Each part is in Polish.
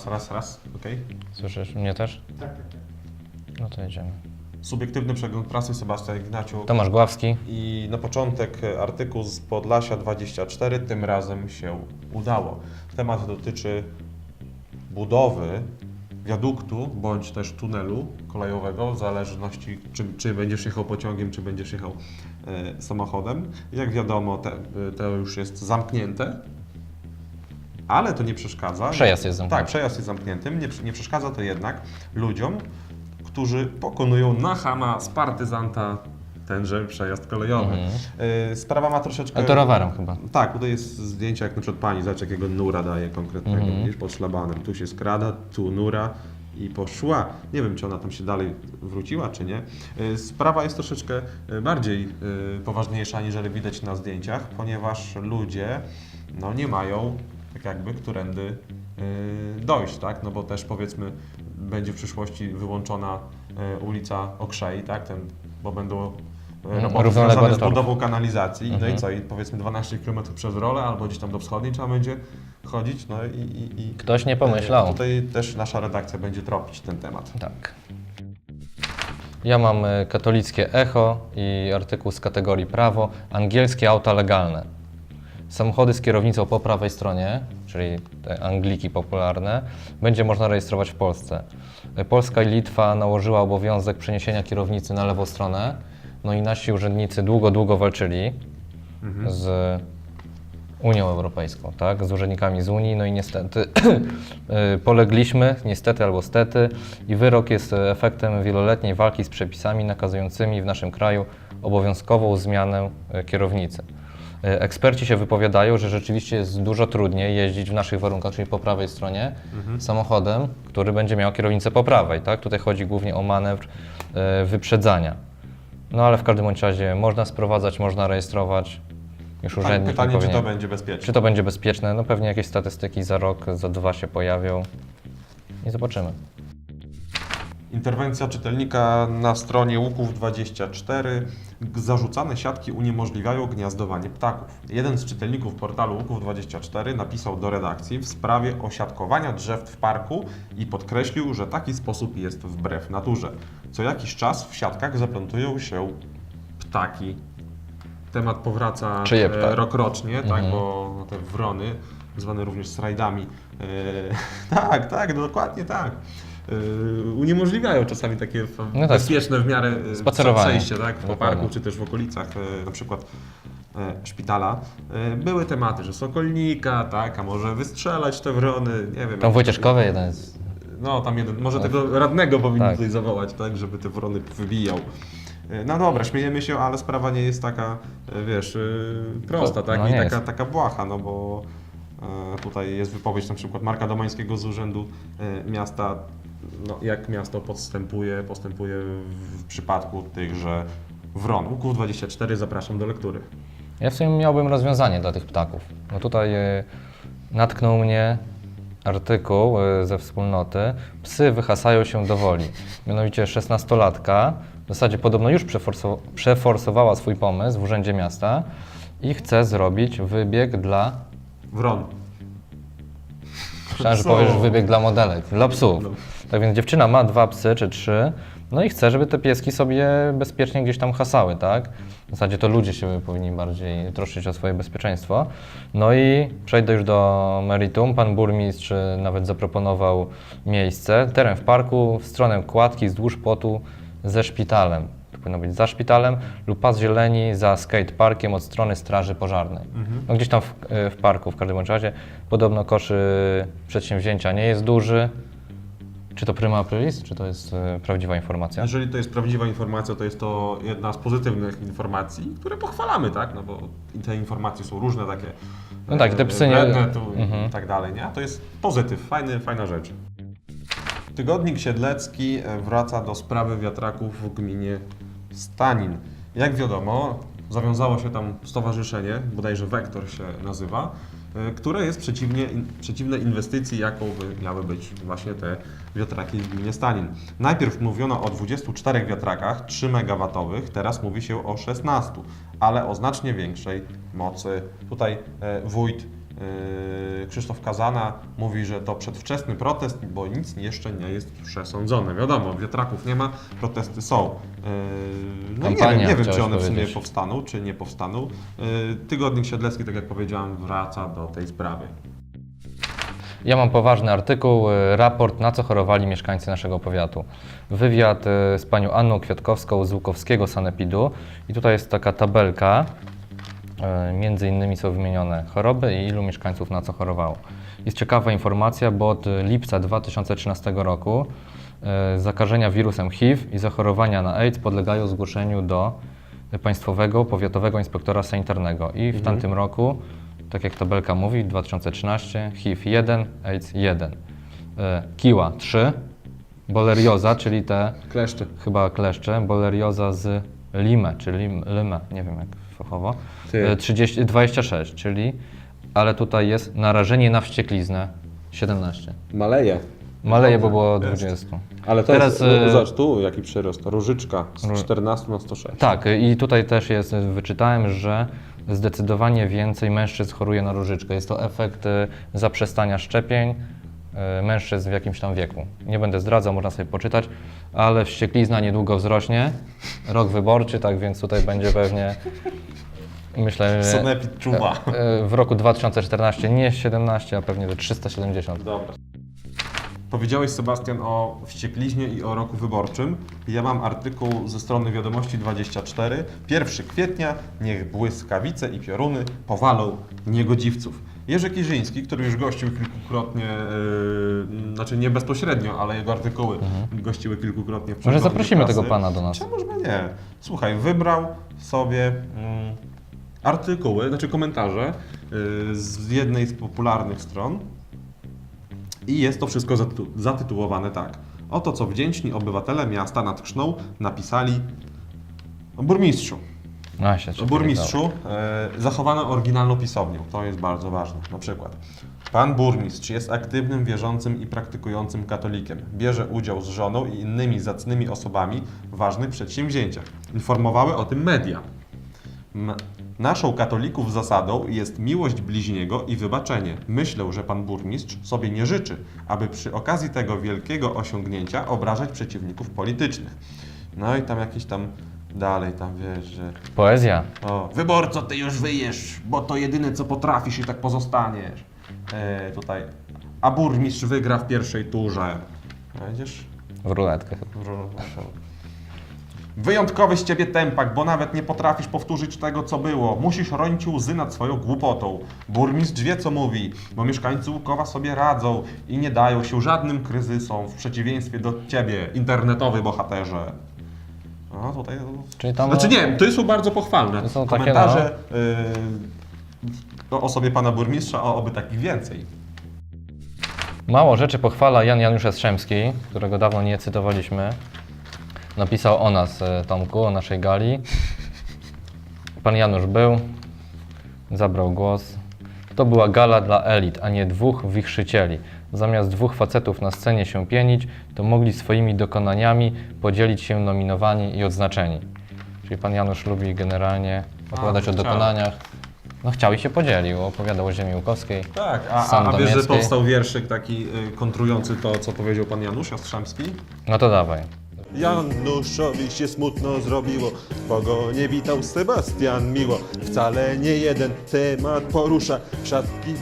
Raz, raz, raz, okej. Słyszysz mnie też? Tak, tak, tak. No to jedziemy. Subiektywny przegląd prasy, Sebastian Ignaciu. Tomasz Gławski. I na początek e, artykuł z Podlasia 24, tym razem się udało. Temat dotyczy budowy wiaduktu bądź też tunelu kolejowego, w zależności czy, czy będziesz jechał pociągiem, czy będziesz jechał e, samochodem. Jak wiadomo, te, e, to już jest zamknięte, ale to nie przeszkadza. Przejazd jest zamknięty. Tak, przejazd jest zamknięty. Nie, nie przeszkadza to jednak ludziom, którzy pokonują na Hama z partyzanta tenże przejazd kolejowy. Mhm. Y, Sprawa ma troszeczkę... Ale to rowerem chyba. Tak, tutaj jest zdjęcie, jak na przykład pani, zobacz jakiego nura daje konkretnego, Mhm. widzisz, pod szlabanem. Tu się skrada, tu nura i poszła. Nie wiem, czy ona tam się dalej wróciła, czy nie. Y, Sprawa jest troszeczkę y, bardziej poważniejsza, aniżeli widać na zdjęciach, ponieważ ludzie no, nie mają tak jakby którędy y, dojść, tak? No bo też powiedzmy będzie w przyszłości wyłączona y, ulica Okrzei, tak? Ten, bo będą y, Mhm, roboty równoległa związane z budową kanalizacji, no Mhm. i co, i powiedzmy 12 km przez rolę, albo gdzieś tam do wschodniej trzeba będzie chodzić, no i... i, i Ktoś nie pomyślał. Tutaj też nasza redakcja będzie tropić ten temat. Tak. Ja mam e, katolickie echo i artykuł z kategorii prawo, angielskie auta legalne. Samochody z kierownicą po prawej stronie, czyli te Angliki popularne, będzie można rejestrować w Polsce. E, Polska i Litwa nałożyła obowiązek przeniesienia kierownicy na lewą stronę, no i nasi urzędnicy długo, długo walczyli z Unią Europejską, tak, z urzędnikami z Unii, no i niestety y, polegliśmy, niestety albo stety, i wyrok jest efektem wieloletniej walki z przepisami nakazującymi w naszym kraju obowiązkową zmianę kierownicy. Y, Eksperci się wypowiadają, że rzeczywiście jest dużo trudniej jeździć w naszych warunkach, czyli po prawej stronie, samochodem, który będzie miał kierownicę po prawej. Tak? Tutaj chodzi głównie o manewr y, wyprzedzania. No ale w każdym bądź razie można sprowadzać, można rejestrować. Już urzędnik nie pytanie, czy to powinien- będzie bezpieczne. czy to będzie bezpieczne? No pewnie jakieś statystyki za rok, za dwa się pojawią i zobaczymy. Interwencja czytelnika na stronie Łuków 24. Zarzucane siatki uniemożliwiają gniazdowanie ptaków. Jeden z czytelników portalu Łuków 24 napisał do redakcji w sprawie osiadkowania drzew w parku i podkreślił, że taki sposób jest wbrew naturze. Co jakiś czas w siatkach zaplantują się ptaki. Temat powraca e, rokrocznie, tak, Mhm. bo te wrony, zwane również slajdami, e, tak, tak, dokładnie tak. E, uniemożliwiają czasami takie No tak, bezpieczne w miarę e, spacerowanie. przejście tak, po Dokładnie. parku czy też w okolicach e, na przykład e, szpitala. Były tematy, że sokolnika, tak, a może wystrzelać te wrony, nie wiem. Tam Wojcieszkowy jeden jest. no, tam jeden, może tego radnego powinni Tak. tutaj zawołać, tak, żeby te wrony wybijał. No dobra, śmiejemy się, ale sprawa nie jest taka, wiesz, prosta, tak, No i nie taka, taka błaha, no bo tutaj jest wypowiedź na przykład Marka Domańskiego z Urzędu Miasta, no, jak miasto postępuje, postępuje w przypadku tychże wron. Łuków 24, zapraszam do lektury. Ja w sumie miałbym rozwiązanie dla tych ptaków. No tutaj y, natknął mnie artykuł y, ze wspólnoty. Psy wyhasają się do woli. Mianowicie 16-latka w zasadzie podobno już przeforso- przeforsowała swój pomysł w Urzędzie Miasta i chce zrobić wybieg dla Wron. Myślałem, że powiesz wybieg dla modelek, dla psów. No. Tak więc dziewczyna ma dwa psy czy trzy, no i chce, żeby te pieski sobie bezpiecznie gdzieś tam hasały, tak? W zasadzie to ludzie się powinni bardziej troszczyć o swoje bezpieczeństwo. No i przejdę już do meritum. Pan burmistrz nawet zaproponował miejsce, teren w parku, w stronę kładki wzdłuż płotu ze szpitalem. To powinno być za szpitalem lub pas zieleni za skateparkiem od strony straży pożarnej. No gdzieś tam w, w parku w każdym bądź razie. Podobno koszy przedsięwzięcia nie jest duży. Czy to prima aprilis, czy to jest e, prawdziwa informacja? Jeżeli to jest prawdziwa informacja, to jest to jedna z pozytywnych informacji, które pochwalamy, tak? No bo te informacje są różne takie. No tak, te e, psy nie- wredne tu Mhm. i tak dalej, nie? A to jest pozytyw, fajny, fajna rzecz. Tygodnik Siedlecki e, wraca do sprawy wiatraków w gminie Stanin. Jak wiadomo, zawiązało się tam stowarzyszenie, bodajże Wektor się nazywa, które jest przeciwnie, przeciwne inwestycji, jaką miały być właśnie te wiatraki w gminie Stanin. Najpierw mówiono o 24 wiatrakach 3 MW, teraz mówi się o 16, ale o znacznie większej mocy. Tutaj e, wójt Krzysztof Kazana mówi, że to przedwczesny protest, bo nic jeszcze nie jest przesądzone. Wiadomo, wiatraków nie ma, protesty są. Yy, No nie wiem, nie wiem, czy one w sumie powstaną, czy nie powstaną. Yy, Tygodnik Siedlecki, tak jak powiedziałem, wraca do tej sprawy. Ja mam poważny artykuł, raport na co chorowali mieszkańcy naszego powiatu. Wywiad z panią Anną Kwiatkowską z Łukowskiego Sanepidu i tutaj jest taka tabelka, między innymi są wymienione choroby i ilu mieszkańców na co chorowało. Jest ciekawa informacja, bo od lipca 2013 roku y, zakażenia wirusem HIV i zachorowania na AIDS podlegają zgłoszeniu do Państwowego Powiatowego Inspektora Sanitarnego i w tamtym roku tak jak tabelka mówi, 2013, HIV 1, AIDS 1, e, kiła 3, bolerioza, czyli te Kleszcze. chyba kleszcze, bolerioza z limę, czyli lymę, nie wiem jak fachowo, Ty. e, 30, 26, czyli, ale tutaj jest narażenie na wściekliznę 17. Maleje. Maleje, bo było Jest. 20. Ale to Teraz, jest, e, no, zobacz tu jaki przyrost, różyczka z Ró- 14 na 106. Tak, i tutaj też jest, wyczytałem, że zdecydowanie więcej mężczyzn choruje na różyczkę. Jest to efekt e, zaprzestania szczepień e, mężczyzn w jakimś tam wieku. Nie będę zdradzał, można sobie poczytać, ale wścieklizna niedługo wzrośnie. Rok wyborczy, tak więc tutaj będzie pewnie, myślę, że Sonepid czuwa. e, w roku 2014 nie 17, a pewnie do 370. Dobra. Powiedziałeś, Sebastian, o wściekliźnie i o roku wyborczym. Ja mam artykuł ze strony Wiadomości 24. 1 kwietnia niech błyskawice i pioruny powalą niegodziwców. Jerzy Kiżyński, który już gościł kilkukrotnie, yy, znaczy nie bezpośrednio, ale jego artykuły gościły kilkukrotnie w Mhm. Może zaprosimy prasy. tego pana do nas. Czemu by nie? Słuchaj, wybrał sobie mm, artykuły, znaczy komentarze yy, z jednej z popularnych stron i jest to wszystko zatytu- zatytułowane tak. Oto co wdzięczni obywatele miasta nad Krzną napisali burmistrzu. No, się O burmistrzu e, zachowano oryginalną pisownią. To jest bardzo ważne. Na przykład. Pan burmistrz jest aktywnym, wierzącym i praktykującym katolikiem. Bierze udział z żoną i innymi zacnymi osobami w ważnych przedsięwzięciach. Informowały o tym media. M- Naszą katolików zasadą jest miłość bliźniego i wybaczenie. Myślę, że pan burmistrz sobie nie życzy, aby przy okazji tego wielkiego osiągnięcia obrażać przeciwników politycznych. No i tam jakieś tam dalej tam wiesz, że Poezja. o, wyborco, ty już wyjesz, bo to jedyne co potrafisz i tak pozostaniesz. E, tutaj. A burmistrz wygra w pierwszej turze. Będziesz? W ruletkę. Wyjątkowy z ciebie tempak, bo nawet nie potrafisz powtórzyć tego, co było. Musisz ronić łzy nad swoją głupotą. Burmistrz wie, co mówi, bo mieszkańcy Łukowa sobie radzą i nie dają się żadnym kryzysom, w przeciwieństwie do ciebie, internetowy bohaterze. No tutaj... Czyli tam Znaczy nie, to są bardzo pochwalne To są takie, komentarze yy, o osobie pana burmistrza, o oby takich więcej. Mało rzeczy pochwala Jan Janusz Jastrzębski, którego dawno nie cytowaliśmy. Napisał o nas, e, Tomku, o naszej gali. Pan Janusz był, zabrał głos. To była gala dla elit, a nie dwóch wichrzycieli. Zamiast dwóch facetów na scenie się pienić, to mogli swoimi dokonaniami podzielić się nominowani i odznaczeni. Czyli pan Janusz lubi generalnie opowiadać o dokonaniach. No chciał i się podzielił, opowiadał o ziemi łukowskiej. Tak, a, a, a wiesz, że Sandomierskiej. powstał wierszyk taki y, kontrujący to, co powiedział pan Janusz Jastrzębski? No to dawaj. Januszowi się smutno zrobiło, bo go nie witał Sebastian miło. Wcale nie jeden temat porusza, szatki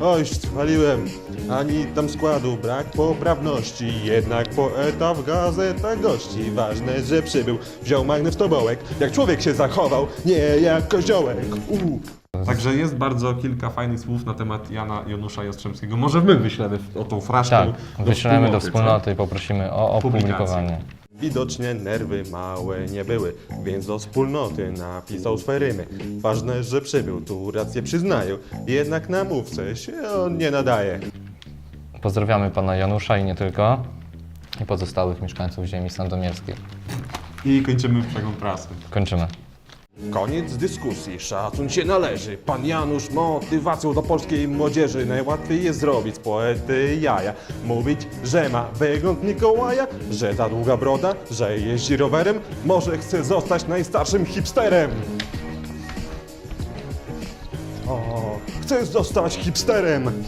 oj spaliłem, ani tam składu brak poprawności. Jednak poeta w gazetach gości, ważne, że przybył, wziął magnes tobołek, jak człowiek się zachował, nie jak koziołek. Uu. Także jest bardzo kilka fajnych słów na temat Jana Janusza Jastrzębskiego. Może my wyślemy o tą fraszkę Tak, wyślemy do co? wspólnoty i poprosimy o Publikację. opublikowanie. Widocznie nerwy małe nie były, więc do wspólnoty napisał swe rymy. Ważne, że przybył, tu rację przyznaję, jednak na mówce się on nie nadaje. Pozdrawiamy pana Janusza i nie tylko, i pozostałych mieszkańców ziemi sandomierskiej. I kończymy przegląd prasy. Kończymy. Koniec dyskusji, szacun się należy. Pan Janusz motywacją do polskiej młodzieży. Najłatwiej jest zrobić z poety jaja. Mówić, że ma wygląd Mikołaja, że ta długa broda, że jeździ rowerem, może chce zostać najstarszym hipsterem. O, chcę zostać hipsterem.